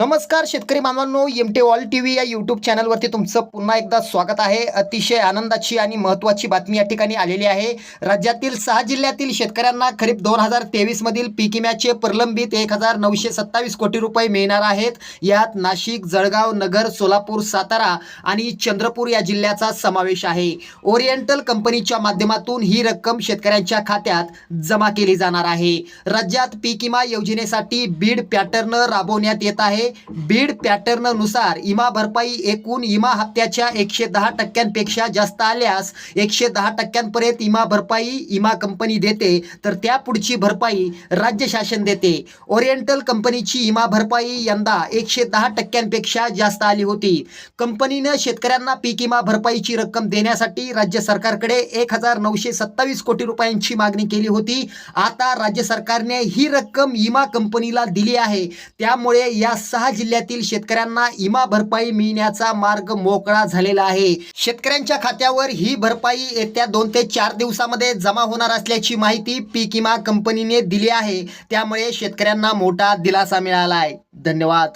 नमस्कार शेतकरी बांधवांनो M T all T V या यूट्यूब चॅनलवरती तुमचं पुन्हा एकदा स्वागत आहे. अतिशय आनंदाची आणि महत्त्वाची बातमी या ठिकाणी आलेली आहे. राज्यातील सहा जिल्ह्यातील शेतकऱ्यांना खरीप दोन हजार तेवीसमधील पीक विम्याचे प्रलंबित एक हजार नऊशे सत्तावीस कोटी रुपये मिळणार आहेत. यात नाशिक जळगाव नगर सोलापूर सातारा आणि चंद्रपूर या जिल्ह्याचा समावेश आहे. ओरिएंटल कंपनीच्या माध्यमातून ही रक्कम शेतकऱ्यांच्या खात्यात जमा केली जाणार आहे. राज्यात पीक विमा योजनेसाठी बीड पॅटर्न राबवण्यात येत आहे. बीड पॅटर्ननुसार इमा भरपाई एकूण इमा हप्त्याच्या एकशे दहा टक्क्यांपेक्षा जास्त आल्यास एकशे दहा टक्क्यांपर्यंत इमा भरपाई इमा कंपनी देते. तर त्या पुढची भरपाई राज्य शासन देते. ओरिएंटल कंपनीची इमा भरपाई यंदा एकशे दहा टक्क्यांपेक्षा जास्त आली होती. कंपनीनं शेतकऱ्यांना पीक विमा भरपाईची रक्कम देण्यासाठी राज्य सरकारकडे एक हजार नऊशे सत्तावीस कोटी रुपयांची मागणी केली होती. आता राज्य सरकारने ही रक्कम इमा कंपनीला दिली आहे. त्यामुळे या सहा जिल्ह्यातील शेतकऱ्यांना इमा भरपाई मिळण्याचा मार्ग मोकळा झालेला आहे. शेतकऱ्यांच्या खात्यावर ही भरपाई येत्या दोन ते चार दिवसामध्ये जमा होणार असल्याची माहिती पीक विमा कंपनीने दिली आहे. त्यामुळे शेतकऱ्यांना मोठा दिलासा मिळाला आहे. धन्यवाद.